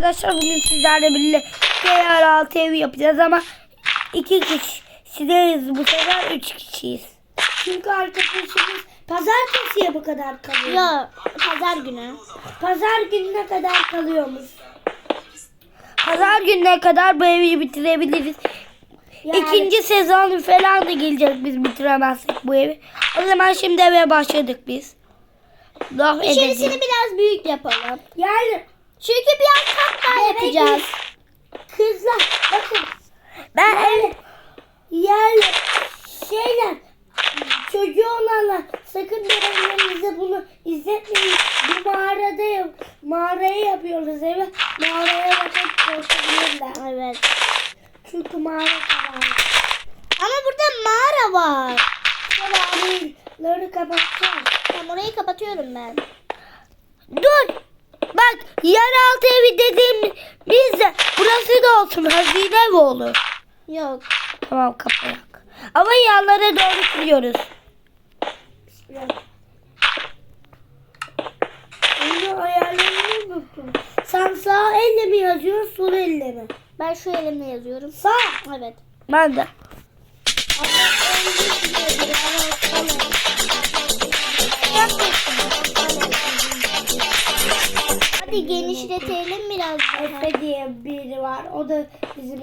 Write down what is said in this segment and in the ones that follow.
arkadaşlar bugün sizlerle birlikte yeraltı evi yapacağız ama iki kişi değiliz bu sefer üç kişiyiz. Çünkü arkadaşımız pazartesiye bu kadar kalıyor. Ya pazar günü. Pazar gününe kadar kalıyormuş. Pazar gününe kadar bu evi bitirebiliriz. Yani İkinci sezon falan da gelecek biz bitiremezsek bu evi. O zaman şimdi eve başladık biz. Laf İçerisini edeceğiz. biraz büyük yapalım. Yani Çünkü biraz kat daha yapacağız. kızlar bakın Ben yani, yani şeyler çocuğu olanlar sakın bebeğlerinize bunu izletmeyin. Bir mağarada yap, mağaraya yapıyoruz evi. Mağaraya bakıp korkabilirler. Evet. Çünkü mağara karanlık. Ama burada mağara var. Karanlıkları kapatacağım. Tamam orayı kapatıyorum ben. dur. Bak yeraltı evi dediğimizde burası da olsun hazine evi olur. Yok. Tamam kapayak. Ama yanlara doğru kırıyoruz. Onu ayarlarını unuttum. Sen sağ elle mi yazıyorsun, sol elle mi? Ben şu elimle yazıyorum. Sağ. Evet. Ben de. Hadi genişletelim biraz. Efe diye biri var. O da bizim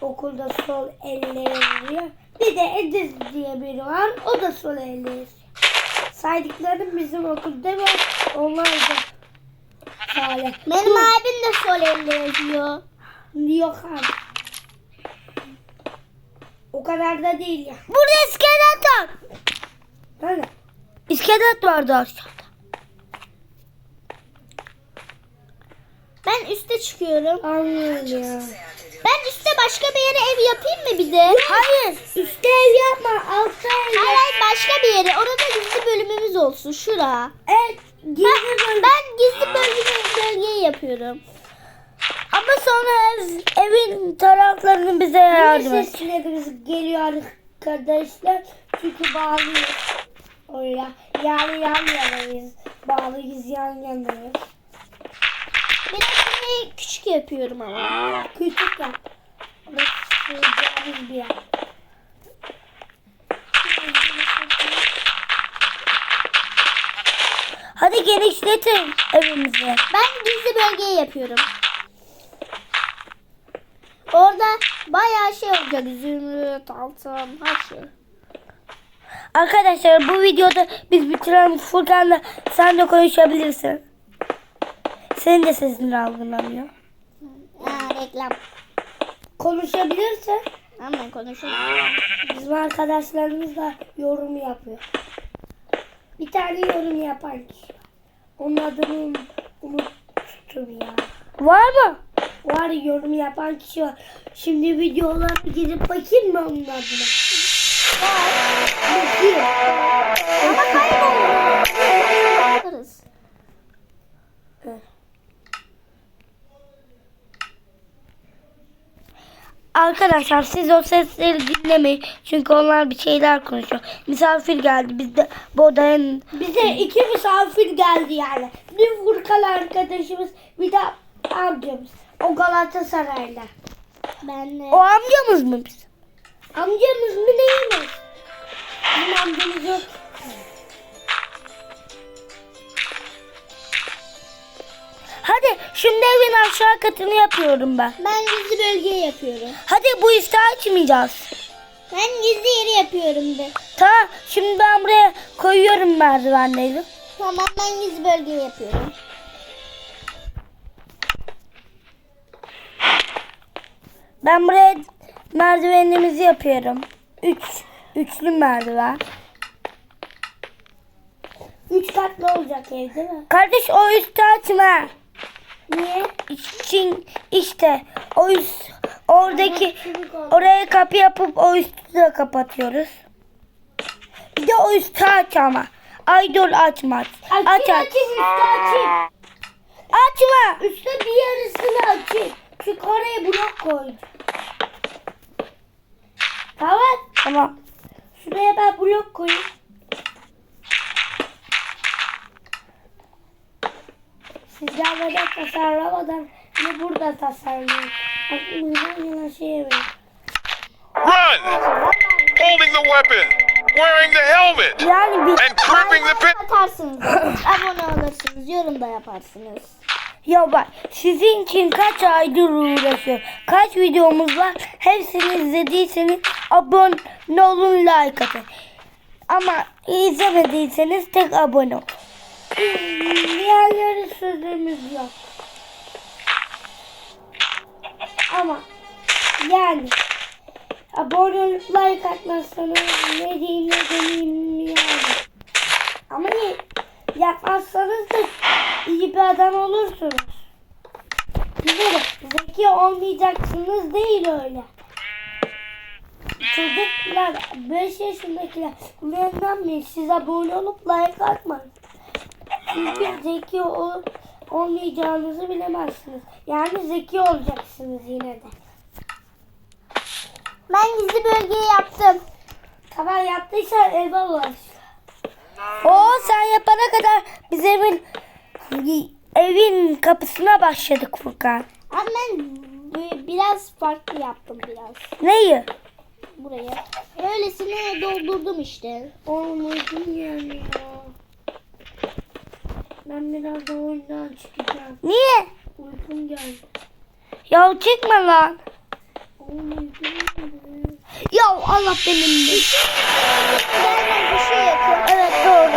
okulda sol elle yazıyor. Bir de Ediz diye biri var. O da sol elle yazıyor. Saydıklarım bizim okulda var. Onlar da sağ Benim abim de sol elle yazıyor. Yok abi. O kadar da değil ya. Burada iskelet var. Öyle. İskelet vardı aşağıda. Ben üste çıkıyorum. Anlıyorum ya. Ben üstte başka bir yere ev yapayım mı bir de? Hayır. Üstte ev yapma. Altta ev yap. Hayır başka bir yere. Orada gizli bölümümüz olsun. Şura. Evet. Gizli Ben, bölüm. ben gizli bölge, bölgeyi yapıyorum. Ama sonra ev, evin taraflarını bize yardım et. seslerimiz geliyor arkadaşlar? Çünkü bağlıyız. Öyle. Yani yan yanayız. Bağlıyız yan yanayız. Biraz şurayı küçük yapıyorum ama. Küçük yap. Bir yer. Hadi genişletin evimizi. Ben gizli bölgeyi yapıyorum. Orada bayağı şey olacak. Zümrüt, altın, her şey. Arkadaşlar bu videoda biz bitirelim. Furkan'la sen de konuşabilirsin. Senin de sesini algılamıyor. Ha, reklam. Konuşabilirse Hemen konuşalım. bizim arkadaşlarımız da yorum yapıyor. Bir tane yorum yapan kişi var. Onun adını unuttum ya. Var mı? Var yorum yapan kişi var. Şimdi videolar bir gidip bakayım mı onun adına? Bakayım. Ama kayboldu. Arkadaşlar siz o sesleri dinlemeyin. Çünkü onlar bir şeyler konuşuyor. Misafir geldi. Biz de bu odanın Bize iki misafir geldi yani. Bir Furkan arkadaşımız bir de amcamız. O Galatasaraylı. Ben de. O amcamız mı biz? Amcamız mı aşağı katını yapıyorum ben. Ben gizli bölgeyi yapıyorum. Hadi bu işte açmayacağız. Ben gizli yeri yapıyorum de. Tamam şimdi ben buraya koyuyorum merdivenleri. Tamam ben gizli bölgeyi yapıyorum. Ben buraya merdivenimizi yapıyorum. Üç, üçlü merdiven. Üç katlı olacak ev değil mi? Kardeş o üstü açma. Niye? İçin işte o üst oradaki oraya kapı yapıp o üstü de kapatıyoruz. Bir de o üstü aç ama. Ay dur açma aç. Aç aç. açayım üstü açayım. Açma. Üstte bir yarısını açayım. Çünkü oraya blok koydum. Tamam. Tamam. Şuraya ben blok koyayım. Neden tasarlamadan Ve burada tasarlıyor. Aklımızdan gelen şeye ver. Run! Holding the weapon, wearing the helmet, Yani bir and gripping the pin. Atarsınız. Abone olursunuz. Yorum da yaparsınız. ya bak sizin için kaç aydır uğraşıyor. Kaç videomuz var. Hepsini izlediyseniz abone olun like atın. Ama izlemediyseniz tek abone olun. Diğerleri sözümüz yok. Ama yani abone olup like atmazsanız ne diyeyim ne demeyeyim yani. Ama ne, yapmazsanız da iyi bir adam olursunuz. Bilirim zeki olmayacaksınız değil öyle. Çocuklar 5 yaşındakiler uyanmayın siz abone olup like atmayın. Çünkü zeki ol, olmayacağınızı bilemezsiniz. Yani zeki olacaksınız yine de. Ben gizli bölgeyi yaptım. Tamam yaptıysan eyvallah. O sen yapana kadar biz evin evin kapısına başladık Furkan. Ama ben bi- biraz farklı yaptım biraz. Neyi? Buraya. Öylesine doldurdum işte. Olmadım yani ya. Ben biraz da oyundan çıkacağım. Niye? Uykum geldi. Ya çıkma lan. Ya Allah benim de. Nereden bir şey yakın. Evet doğru.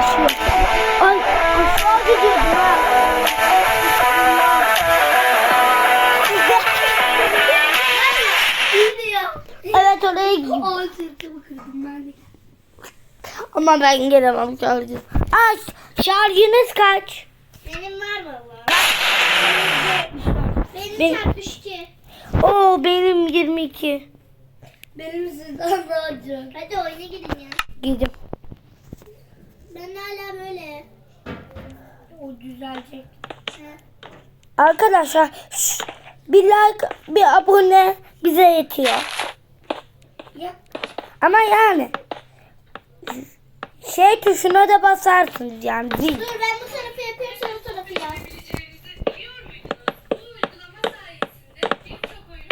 Işığı. Ay aşağı gidiyordum ha. Evet oraya de. Ama ben gelemem şarjı. Aa şarjınız kaç? Benim var baba. Benim Benim- çarpı 62. Oo benim 22. Benim sizden daha acı. Hadi oyuna gidin ya. Gidip. Ben hala böyle. O düzelecek. Ha. Arkadaşlar şş, bir like bir abone bize yetiyor. Ya Ama yani şey tuşuna da basarsınız yani zil. Dur ben bu tarafı yapıyorum sen o tarafı yap. Biliyor muydunuz? Bu uygulama sayesinde birçok oyun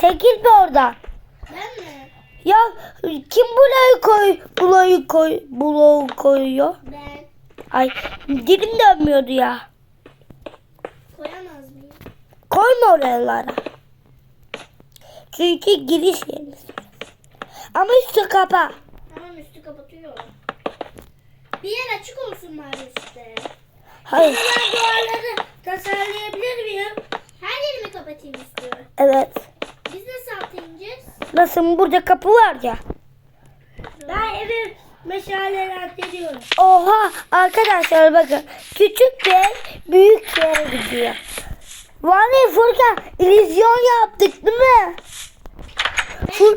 Çekil bir oradan. Ben mi? Ya kim burayı koy, bulayı koy, bulağı koyuyor? Ben. Ay dilim dönmüyordu ya. Koyamaz mıyım? Koyma oralara. Çünkü giriş yeriniz. Ama üstü kapa. Tamam üstü kapatıyorum. Bir yer açık olsun bari işte. Hayır. ben duvarları tasarlayabilir miyim? Her yerimi kapatayım üstü. Evet. Biz nasıl alta ineceğiz? Nasıl burada kapı var ya. Ben evi meşalelendiriyorum. Oha arkadaşlar bakın. Küçük ev büyük yere gidiyor. Vallahi Furkan illüzyon yaptık değil mi? Fur,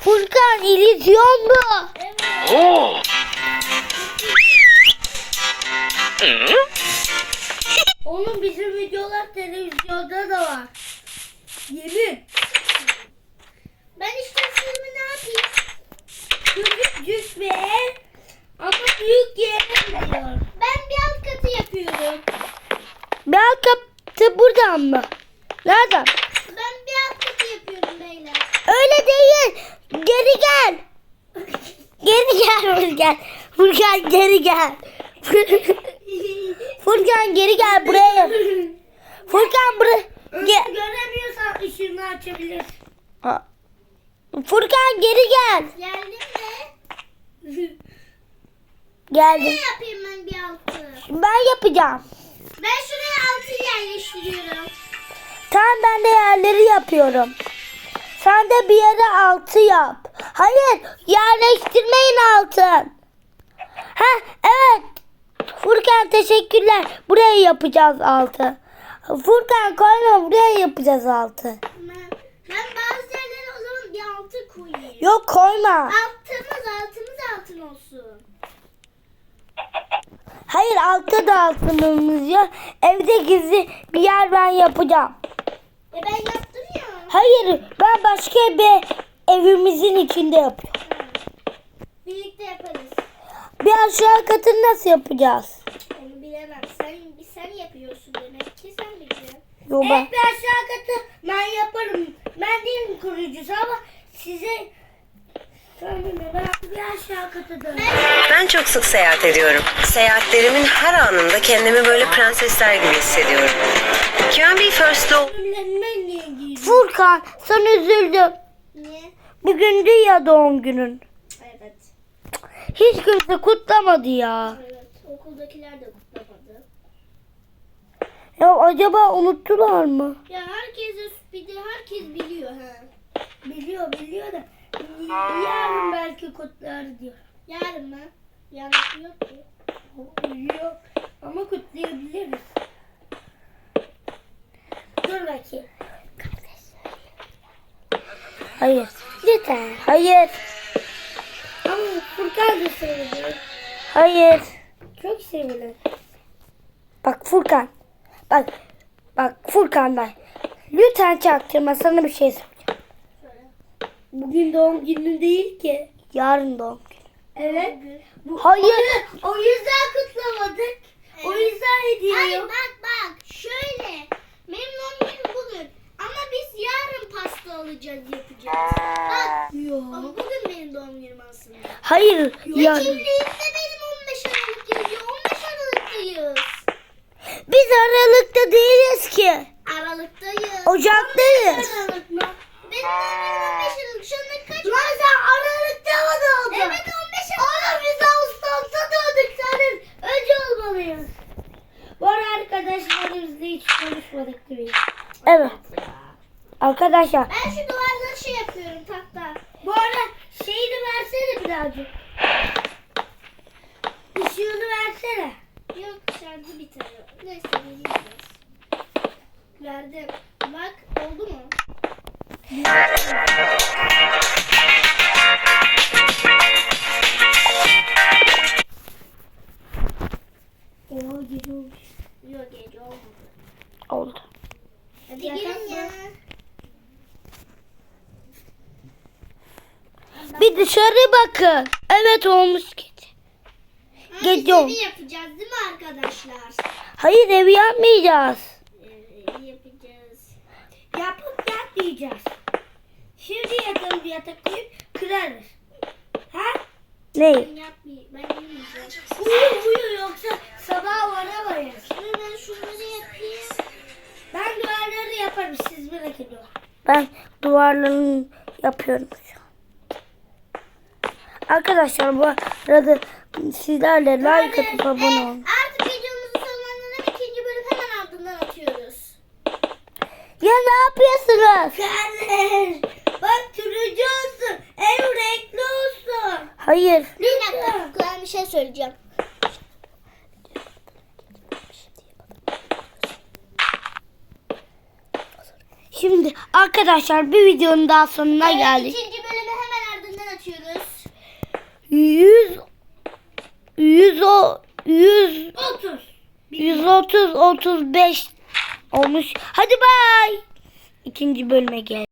Furkan illüzyon bu. Oh! Onun bizim videolar televizyonda da var. Yemin. Ben işte filmi ne yapayım? Küçücük bir ev ama büyük yere. Ben bir alt katı yapıyorum. Bir alt kapı buradan mı? Nereden? Ben bir katı yapıyorum beyler. Öyle değil. Geri gel. Geri gel Furkan. Furkan geri gel. Furkan geri gel buraya. Furkan buraya. Gel. Göremiyorsan ışığını açabilirsin. Ha. Furkan geri gel. Geldim de. Geldim. Ne yapayım ben bir altı? Ben yapacağım. Ben şuraya altı yerleştiriyorum. Tamam ben de yerleri yapıyorum. Sen de bir yere altı yap. Hayır yerleştirmeyin altın. Ha evet. Furkan teşekkürler. Buraya yapacağız altı. Furkan koyma buraya yapacağız altı. Ben, ben bazı yerlere o zaman bir altı koyayım. Yok koyma. Altımız altımız altın olsun. Hayır altta da altınımız yok. Evde gizli bir yer ben yapacağım. E ben yaptım ya. Hayır ben başka bir evimizin içinde yapıyorum. Birlikte yaparız. Bir aşağı katını nasıl yapacağız? Onu bilemem. Sen, sen yapıyorsun demek ki sen bileceksin. Yo ben. Evet bir aşağı katı ben yaparım. Ben değilim kurucusu ama size ben çok sık seyahat ediyorum. Seyahatlerimin her anında kendimi böyle prensesler gibi hissediyorum. Ol- Ürünlerine niye giydin? Furkan sana üzüldüm. Niye? Bugündü ya doğum günün. Evet. Hiç kimse kutlamadı ya. Evet. Okuldakiler de kutlamadı. Ya acaba unuttular mı? Ya herkes bir de herkes biliyor ha. Biliyor biliyor da yarın belki kutlar diyor. Yarın mı? Yarın yok ki. Biliyor ama kutlayabiliriz. Dur bakayım. Hayır. Lütfen. Hayır. Ama Furkan da sevilir. Hayır. Çok sevilir. Bak Furkan. Bak. Bak Furkan bak. Lütfen çaktırma sana bir şey söyleyeceğim. Bugün doğum günü değil ki. Yarın doğum günü. Evet. Bu, Hayır. O yüzden kutlamadık. O yüzden hediye Hayır yok. bak bak şöyle. Benim doğum günüm bugün. Ama biz yarın pasta alacağız yapacağız. Bak. Ama bugün benim doğum günüm aslında. Hayır. Ve Yarın. kimliğimde benim 15 Aralık yazıyor. 15 Aralık'tayız. Biz Aralık'ta değiliz ki. Aralık'tayız. Ocak'tayız. Aralık mı? Benim doğum günüm 15 Aralık. Şu anda kaç? Lan sen Aralık'ta mı doğdun? Evet 15 Aralık. Oğlum biz Ağustos'ta doğduk senin. Önce olmalıyız. Bu arada arkadaşlarımızla hiç Evet. Arkadaşlar Ben şu duvarları şey yapıyorum tahta. Bu arada şeyini versene birazcık. Işığını versene. Yok şarjı bitiyor. Neyse vereyim biraz. Verdim. Bak oldu mu? Bir dışarı bakın. Evet olmuş gece. Oldu. evi yapacağız değil mi arkadaşlar? Hayır evi yapmayacağız. Evi yapacağız. Yapıp yatmayacağız. Şimdi yatalım bir yatak koyup kırarız. Ha? Ne? Ben yapmayayım. Ben yemeyeceğim. Uyu uyu yoksa sabah Ben duvarlarını yapıyorum şu an. Arkadaşlar bu arada sizlerle like atıp abone olun. Artık videomuzu sonlandıralım. İkinci bölüm hemen ardından atıyoruz. Ya ne yapıyorsunuz? Kardeş bak turuncu olsun. En renkli olsun. Hayır. Bir dakika. Kulağım bir şey söyleyeceğim. Şimdi arkadaşlar bir videonun daha sonuna Evet, geldik. ikinci bölümü hemen ardından atıyoruz. 100 100 o 100 30. 130 35 olmuş. Hadi bay. İkinci bölüme gel.